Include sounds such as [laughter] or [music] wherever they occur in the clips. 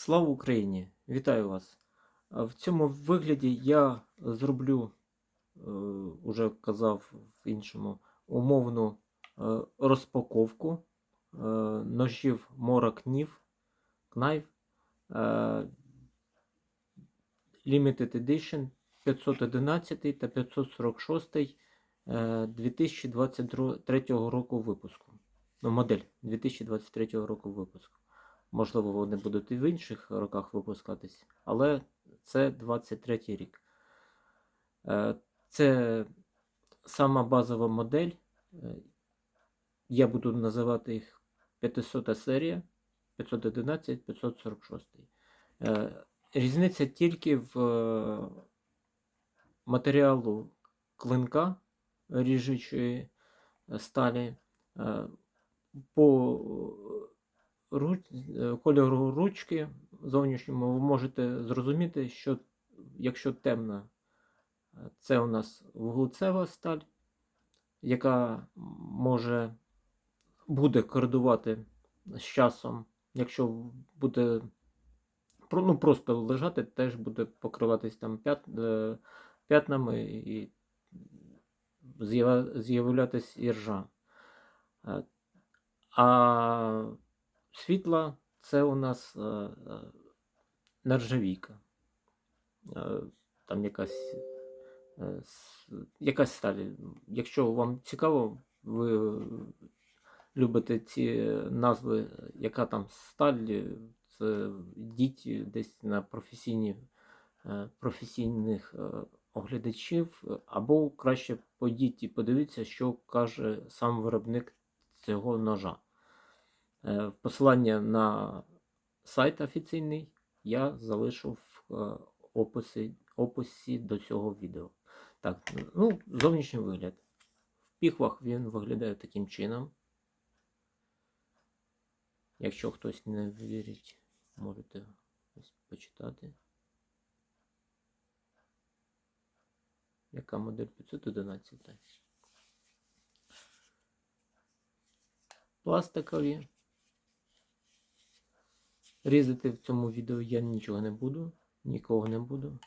Слава Україні! Вітаю вас! В цьому вигляді я зроблю, е, уже казав в іншому, умовну е, розпаковку е, ножів Kniv, Knife Limited Edition 511 та 546 е, 2023 року випуску. Ну, модель 2023 року випуску. Можливо, вони будуть і в інших роках випускатись, але це 23 рік. Е, Це сама базова модель. Е, Я буду називати їх 500 серія, 511, 546. Е, Різниця тільки в матеріалу клинка ріжучої сталі. По руч- е, кольору ручки зовнішньому ви можете зрозуміти, що якщо темна, е, це у нас вуглецева сталь, яка може буде кордувати з часом, якщо буде ну, просто лежати, теж буде покриватись там п'ят, е, п'ятнами і з'являтись іржа. А світла це у нас е, е, нержавійка. Е, Там якась, якась сталь. Якщо вам цікаво, ви любите ці назви, яка там сталь, це йдіть десь на професійні, професійних оглядачів, або краще пойдіть і подивіться, що каже сам виробник цього ножа. Е, Посилання на сайт офіційний я залишу в е, описі, описі до цього відео. Так, ну, зовнішній вигляд. В піхвах він виглядає таким чином. Якщо хтось не вірить, можете ось почитати. Яка модель 511? Пластикові. Різати в цьому відео я нічого не буду, нікого не буду.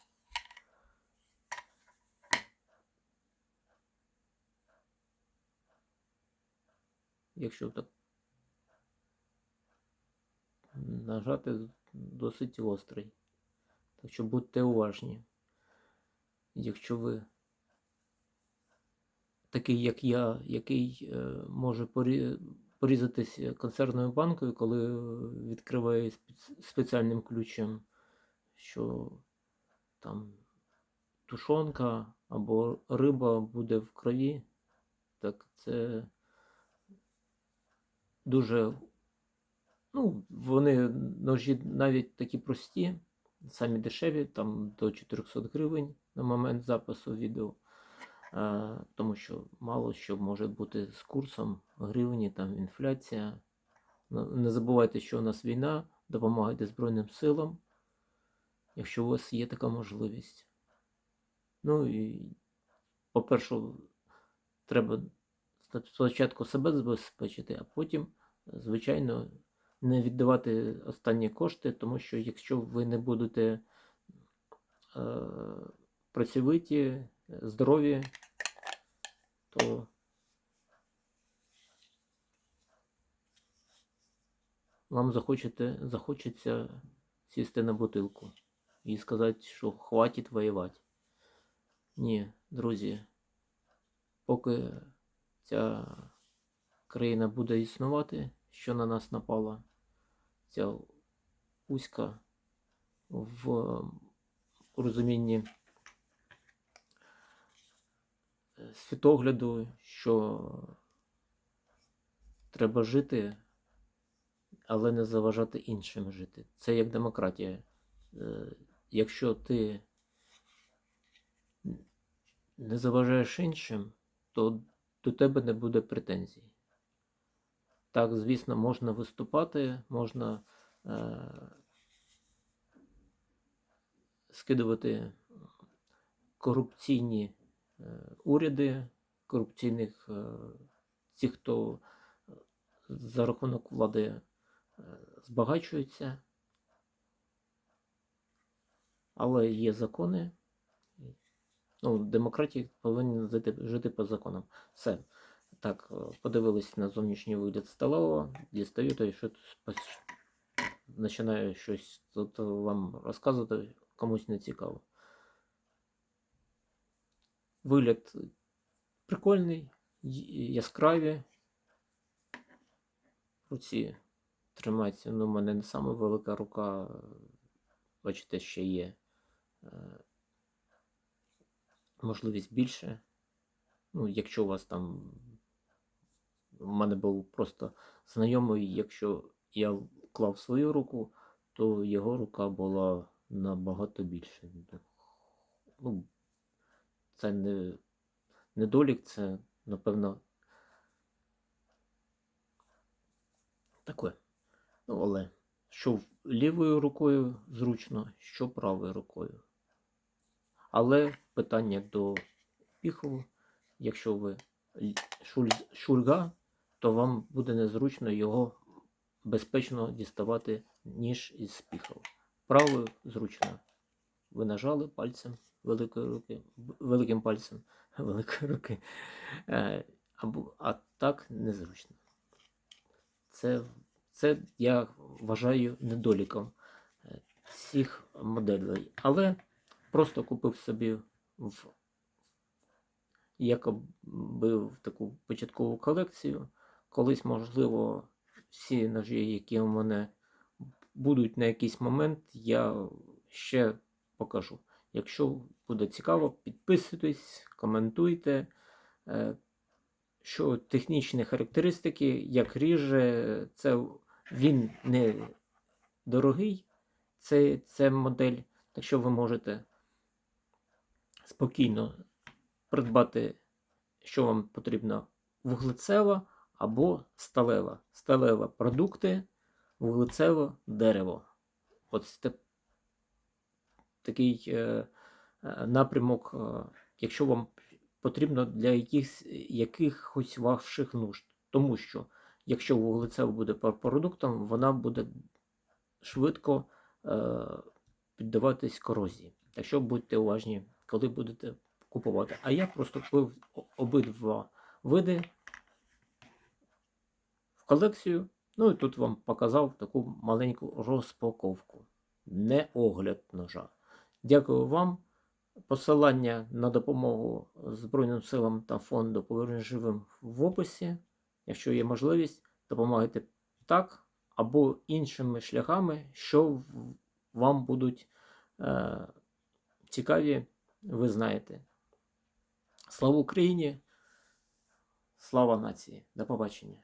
Якщо так нажати досить гострий. Так що будьте уважні. Якщо ви такий, як я, який е, може порі- порізатись консервною банкою, коли е, відкриває спеціальним ключем, що там тушонка або риба буде в крові, так це дуже. Ну, вони ножі навіть такі прості, самі дешеві, там до 400 гривень на момент запису відео. Тому що мало що може бути з курсом гривні, там інфляція. Ну, Не забувайте, що у нас війна, допомагайте Збройним силам, якщо у вас є така можливість. Ну і, по-перше, треба спочатку себе забезпечити, а потім, звичайно, не віддавати останні кошти, тому що якщо ви не будете е, працьовиті, здорові, то вам захочете, захочеться сісти на бутилку і сказати, що хватить воювати. Ні, друзі, поки ця країна буде існувати, що на нас напала, ця Уська в розумінні е, світогляду, що треба жити, але не заважати іншим жити. Це як демократія. Е, Якщо ти не заважаєш іншим, то до тебе не буде претензій. Так, звісно, можна виступати, можна е, скидувати корупційні уряди, корупційних е, ті, хто за рахунок влади е, збагачується. але є закони. Ну, демократії повинні жити, по законам. Все. Так, е, подивились на зовнішній вигляд столового, дістаю той, що починаю щось тут вам розказувати, комусь не цікаво. Вигляд прикольний, яскраві. Руці тримаються. Ну, у мене не саме велика рука. Бачите, ще є е, можливість більше. Ну, якщо у вас там. У мене був просто знайомий, якщо я клав свою руку, то його рука була набагато більше. Ну, це не недолік, це, напевно, таке. Ну, але що лівою рукою зручно, що правою рукою. Але питання до піхову, якщо ви шуль- шульга, то вам буде незручно його безпечно діставати ніж із піхов. Правою зручно. Ви нажали пальцем великої руки, великим пальцем [laughs] великої руки. Е, або, а так незручно. Це, це я вважаю недоліком е, цих моделей. Але просто купив собі в якоби в таку початкову колекцію. Колись, можливо, всі ножі, які у мене будуть на якийсь момент, я ще покажу. Якщо буде цікаво, підписуйтесь, коментуйте. Е, Що технічні характеристики, як ріже, це він не дорогий, це, це модель, так що ви можете спокійно придбати, що вам потрібно, вуглецева або сталева. Сталева продукти, вуглецево дерево. От це такий е, е, напрямок, е, якщо вам потрібно для якихось, якихось ваших нужд. Тому що якщо вуглецева буде по продуктам, вона буде швидко піддаватись корозії. Так що будьте уважні, коли будете купувати. А я просто купив обидва види в колекцію. Ну і тут вам показав таку маленьку розпаковку. Не огляд ножа. Дякую вам. Посилання на допомогу Збройним силам та фонду «Повернення живим в описі. Якщо є можливість, допомагайте так або іншими шляхами, що вам будуть е, цікаві, ви знаєте. Слава Україні! Слава нації! До побачення!